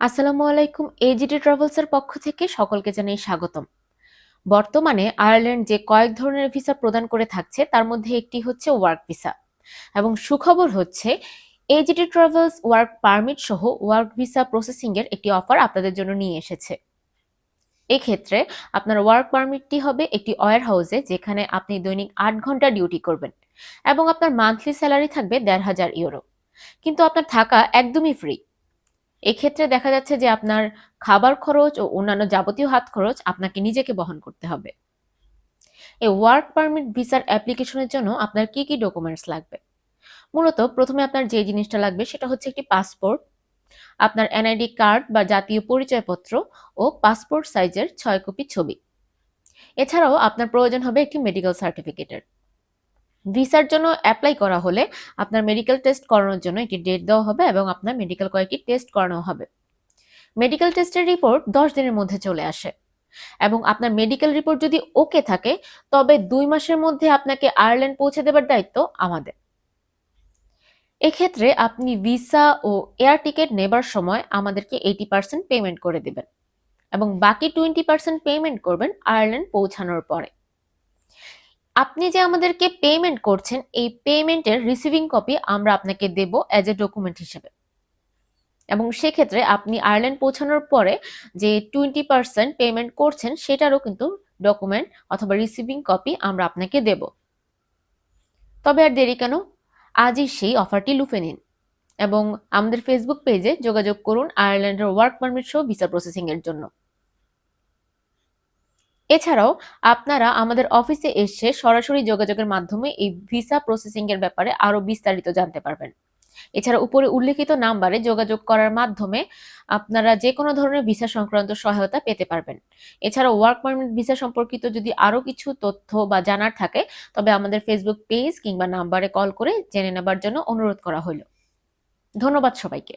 আসসালামু আলাইকুম এজিডি ট্রাভেলসের পক্ষ থেকে সকলকে জানাই স্বাগতম। বর্তমানে আয়ারল্যান্ড যে কয়েক ধরনের ভিসা প্রদান করে থাকছে, তার মধ্যে একটি হচ্ছে ওয়ার্ক ভিসা এবং সুখবর হচ্ছে এজিডি ট্রাভেলস ওয়ার্ক পারমিট সহ ওয়ার্ক ভিসা প্রসেসিং এর একটি অফার আপনাদের জন্য নিয়ে এসেছে। এক্ষেত্রে আপনার ওয়ার্ক পারমিটটি হবে একটি ওয়ার হাউসে যেখানে আপনি দৈনিক আট ঘণ্টা ডিউটি করবেন এবং আপনার মান্থলি স্যালারি থাকবে দেড় হাজার ইউরো। কিন্তু আপনার থাকা একদমই ফ্রি। এক্ষেত্রে দেখা যাচ্ছে যে আপনার খাবার খরচ ও অন্যান্য যাবতীয় হাত খরচ আপনাকে নিজেকে বহন করতে হবে। এই ওয়ার্ক পারমিট ভিসার অ্যাপ্লিকেশনের জন্য আপনার কি কি ডকুমেন্টস লাগবে? মূলত প্রথমে আপনার যে জিনিসটা লাগবে সেটা হচ্ছে একটি পাসপোর্ট আপনার এনআইডি কার্ড বা জাতীয় পরিচয়পত্র ও পাসপোর্ট সাইজের ছয় কপি ছবি। এছাড়াও আপনার প্রয়োজন হবে একটি মেডিকেল সার্টিফিকেটের ভিসার জন্য অ্যাপ্লাই করা হলে আপনার মেডিকেল টেস্ট করানোর জন্য একটি ডেট দেওয়া হবে এবং আপনার মেডিকেল কয়েকটি টেস্ট করানো হবে। মেডিকেল টেস্টের রিপোর্ট দশ দিনের মধ্যে চলে আসে এবং আপনার মেডিকেল রিপোর্ট যদি ওকে থাকে, তবে দুই মাসের মধ্যে আপনাকে আয়ারল্যান্ড পৌঁছে দেবার দায়িত্ব আমাদের। এক্ষেত্রে আপনি ভিসা ও এয়ার টিকিট নেবার সময় আমাদেরকে এইটি পার্সেন্ট পেমেন্ট করে দেবেন এবং বাকি টোয়েন্টি পার্সেন্ট পেমেন্ট করবেন আয়ারল্যান্ড পৌঁছানোর পরে। আপনি যে আমাদেরকে পেমেন্ট করছেন, এই পেমেন্টের রিসিভিং কপি আমরা আপনাকে দেব অ্যাজ এ ডকুমেন্ট হিসেবে। এবং সেক্ষেত্রে আপনি আয়ারল্যান্ড পৌঁছানোর পরে যে টোয়েন্টি পার্সেন্ট পেমেন্ট করছেন, সেটারও কিন্তু ডকুমেন্ট অথবা রিসিভিং কপি আমরা আপনাকে দেব। তবে আর দেরি কেন? আজই সেই অফারটি লুফে নিন এবং আমাদের ফেসবুক পেজে যোগাযোগ করুন আয়ারল্যান্ডের ওয়ার্ক পারমিট সহ ভিসা প্রসেসিংয়ের জন্য। এছাড়াও আপনারা আমাদের অফিসে এসে সরাসরি যোগাযোগের মাধ্যমে এই ভিসা প্রসেসিং এর ব্যাপারে আরও বিস্তারিত জানতে পারবেন। এছাড়া উপরে উল্লেখিত নাম্বারে যোগাযোগ করার মাধ্যমে আপনারা যে কোনো ধরনের ভিসা সংক্রান্ত সহায়তা পেতে পারবেন। এছাড়া ওয়ার্ক পারমিট ভিসা সম্পর্কিত যদি আরও কিছু তথ্য বা জানার থাকে, তবে আমাদের ফেসবুক পেজ কিংবা নাম্বারে কল করে জেনে নেবার জন্য অনুরোধ করা হলো। ধন্যবাদ সবাইকে।